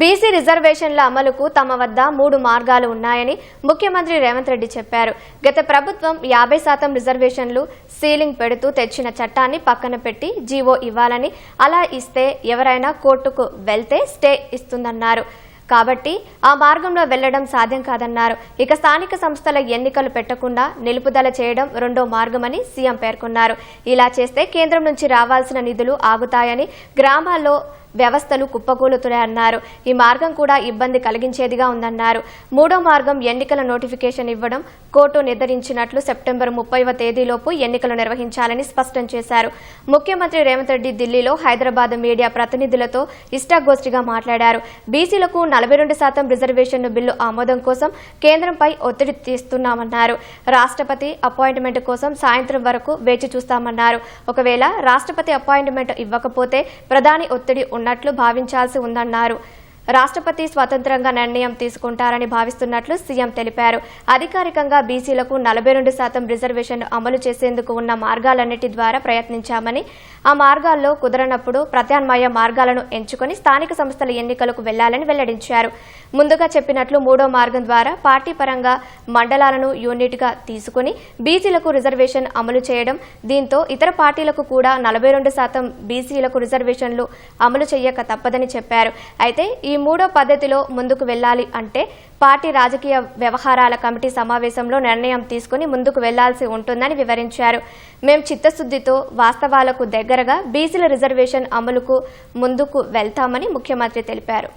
BC రిజర్వేషన్ల అమలుకు తమ వద్ద మూడు మార్గాలు ఉన్నాయని ముఖ్యమంత్రి రేవంత్ రెడ్డి చెప్పారు. గత ప్రభుత్వం యాభై శాతం రిజర్వేషన్లు సీలింగ్ పెడుతూ తెచ్చిన చట్టాన్ని పక్కన పెట్టి జీవో ఇవ్వాలని అలా ఇస్తే ఎవరైనా కోర్టుకు వెళ్తే స్టే ఇస్తుందన్నారు. కాబట్టి ఆ మార్గంలో వెళ్ళడం సాధ్యం కాదన్నారు. ఇక స్థానిక సంస్థల ఎన్నికలు పెట్టకుండా నిలుపుదల చేయడం రెండో మార్గమని సీఎం పేర్కొన్నారు. ఇలా చేస్తే కేంద్రం నుంచి రావాల్సిన నిధులు ఆగుతాయని గ్రామాల్లో వ్యవస్థలు కుప్పకూలుతున్నాయన్నారు ఈ మార్గం కూడా ఇబ్బంది కలిగించేదిగా ఉందన్నారు. మూడో మార్గం ఎన్నికల నోటిఫికేషన్ ఇవ్వడం. కోర్టు నిర్ధారించినట్లు సెప్టెంబర్ ముప్పైవ తేదీలోపు ఎన్నికలు నిర్వహించాలని స్పష్టం చేశారు. ముఖ్యమంత్రి రేవంత్ రెడ్డి ఢిల్లీలో హైదరాబాద్ మీడియా ప్రతినిధులతో ఇష్టాగోష్ఠిగా మాట్లాడారు. బీసీలకు నలభై రెండు శాతం రిజర్వేషన్ బిల్లు ఆమోదం కోసం కేంద్రంపై ఒత్తిడి తీస్తున్నామన్నారు. రాష్ట్రపతి అపాయింట్మెంట్ కోసం సాయంత్రం వరకు వేచి చూస్తామన్నారు. ఒకవేళ రాష్ట్రపతి అపాయింట్మెంట్ ఇవ్వకపోతే ప్రధాని ఒత్తిడి ఉన్నట్లు భావించాల్సి ఉందన్నారు. రాష్ట్రపతి స్వతంత్రంగా నిర్ణయం తీసుకుంటారని భావిస్తున్నట్లు సీఎం తెలిపారు. అధికారికంగా బీసీలకు నలభై రెండు శాతం రిజర్వేషన్ అమలు చేసేందుకు ఉన్న మార్గాలన్నిటి ద్వారా ప్రయత్నించామని ఆ మార్గాల్లో కుదరనప్పుడు ప్రత్యామ్నాయ మార్గాలను ఎంచుకొని స్థానిక సంస్థల ఎన్నికలకు వెళ్ళాలని వెల్లడించారు. ముందుగా చెప్పినట్లు మూడో మార్గం ద్వారా పార్టీ పరంగా మండలాలను యూనిట్గా తీసుకుని బీసీలకు రిజర్వేషన్ అమలు చేయడం దీంతో ఇతర పార్టీలకు కూడా నలభై రెండు శాతం బీసీలకు రిజర్వేషన్లు అమలు చేయక తప్పదని చెప్పారు. అయితే ఈ ఈ మూడో పద్ధతిలో ముందుకు వెళ్ళాలి అంటే పార్టీ రాజకీయ వ్యవహారాల కమిటీ సమావేశంలో నిర్ణయం తీసుకుని ముందుకు వెళ్ళాల్సి ఉంటుందని వివరించారు. మేం చిత్తశుద్దితో వాస్తవాలకు దగ్గరగా బీసీల రిజర్వేషన్ అమలుకు ముందుకు వెళ్తామని ముఖ్యమంత్రి తెలిపారు.